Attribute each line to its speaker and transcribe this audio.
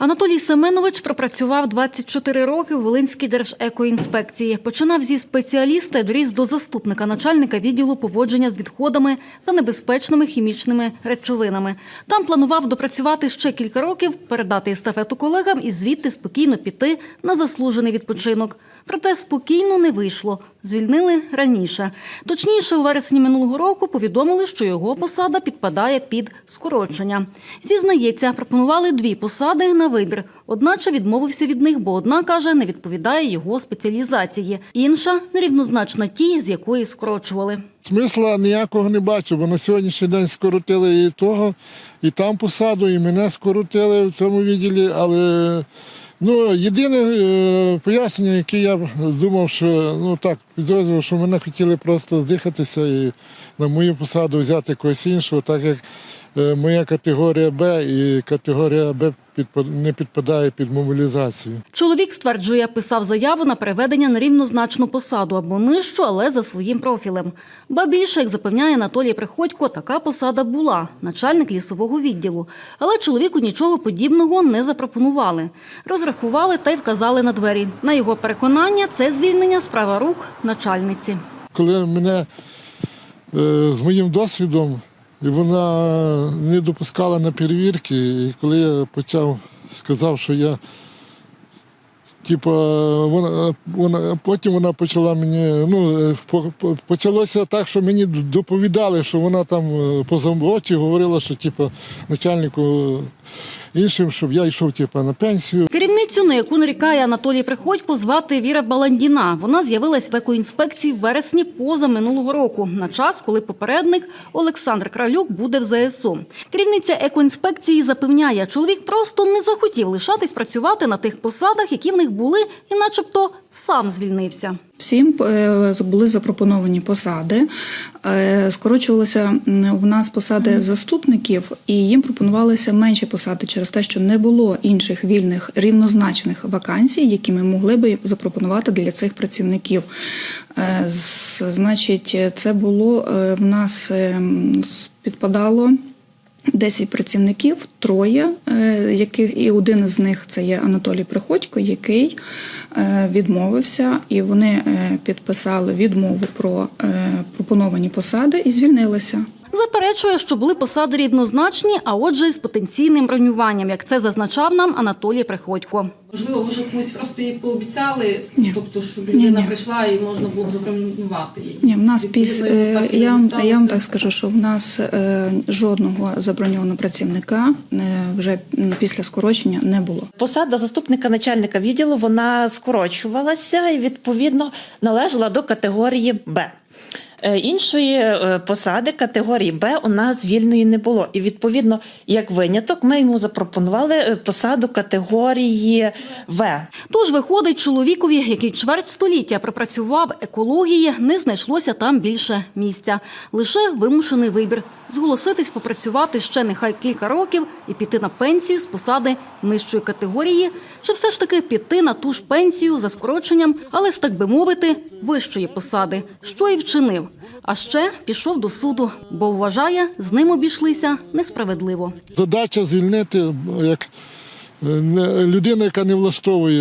Speaker 1: Анатолій Семенович пропрацював 24 роки в Волинській держекоінспекції. Починав зі спеціаліста і доріс до заступника начальника відділу поводження з відходами та небезпечними хімічними речовинами. Там планував допрацювати ще кілька років, передати естафету колегам і звідти спокійно піти на заслужений відпочинок. Проте спокійно не вийшло. Звільнили раніше. Точніше, у вересні минулого року повідомили, що його посада підпадає під скорочення. Зізнається, пропонували дві посади на вибір. Одначе відмовився від них, бо одна каже, не відповідає його спеціалізації. Інша нерівнозначна тій, з якої скорочували.
Speaker 2: Смисла ніякого не бачу, бо на сьогоднішній день скоротили і того, і там посаду, і мене скоротили в цьому відділі. Але ну, єдине е, пояснення, яке я думав, що ну так, підозрював, що мене хотіли просто здихатися і на мою посаду взяти когось іншого, так як моя категорія Б і категорія Б не підпадає під мобілізацію.
Speaker 1: Чоловік стверджує, писав заяву на переведення на рівнозначну посаду або нижчу, але за своїм профілем. Ба більше, як запевняє Анатолій Приходько, така посада була начальник лісового відділу. Але чоловіку нічого подібного не запропонували. Розрахували та й вказали на двері. На його переконання, це звільнення справа рук начальниці.
Speaker 2: коли мене е, з моїм досвідом, і вона не допускала на перевірки, і коли я почав, сказав, що я. Типа, вона, вона, потім вона почала мені, ну, по- по- почалося так, що мені доповідали, що вона там е, по роботі говорила, що типа, начальнику іншим, щоб я йшов типа, на пенсію.
Speaker 1: Керівницю, на яку нарікає Анатолій Приходько, звати Віра Баландіна. Вона з'явилась в екоінспекції в вересні поза минулого року, на час, коли попередник Олександр Кралюк буде в ЗСУ. Керівниця екоінспекції запевняє, чоловік просто не захотів лишатись працювати на тих посадах, які в них були, і начебто сам звільнився.
Speaker 3: Всім е, були запропоновані посади. Е, Скорочувалися в нас посади заступників, і їм пропонувалися менші посади через те, що не було інших вільних рівнозначних вакансій, які ми могли би запропонувати для цих працівників. Е, Значить, це було е, в нас е, підпадало. 10 працівників, троє, яких і один з них це є Анатолій Приходько, який відмовився, і вони підписали відмову про пропоновані посади і звільнилися.
Speaker 1: Заперечує, що були посади рівнозначні, а отже, із потенційним бронюванням, як це зазначав нам Анатолій Приходько.
Speaker 4: Можливо, ви ж комусь просто її пообіцяли,
Speaker 3: Ні.
Speaker 4: тобто, щоб
Speaker 3: Ні,
Speaker 4: людина
Speaker 3: ні.
Speaker 4: прийшла і можна було б забронювати її.
Speaker 3: Ні, в нас після
Speaker 4: так
Speaker 3: я, вам- я вам так скажу, що в нас е, жодного заброньованого працівника е, вже після скорочення не було.
Speaker 5: Посада заступника начальника відділу вона скорочувалася і відповідно належала до категорії Б. Е, Іншої е, посади категорії Б у нас вільної не було. І відповідно, як виняток, ми йому запропонували е, посаду категорії В.
Speaker 1: Тож виходить, чоловікові, який чверть століття пропрацював екології, не знайшлося там більше місця. Лише вимушений вибір зголоситись попрацювати ще нехай кілька років і піти на пенсію з посади нижчої категорії, чи все ж таки піти на ту ж пенсію за скороченням, але з так би мовити, вищої посади, що і вчинив. А ще пішов до суду, бо вважає, з ним обійшлися несправедливо.
Speaker 2: Задача звільнити як е, людину, яка не влаштовує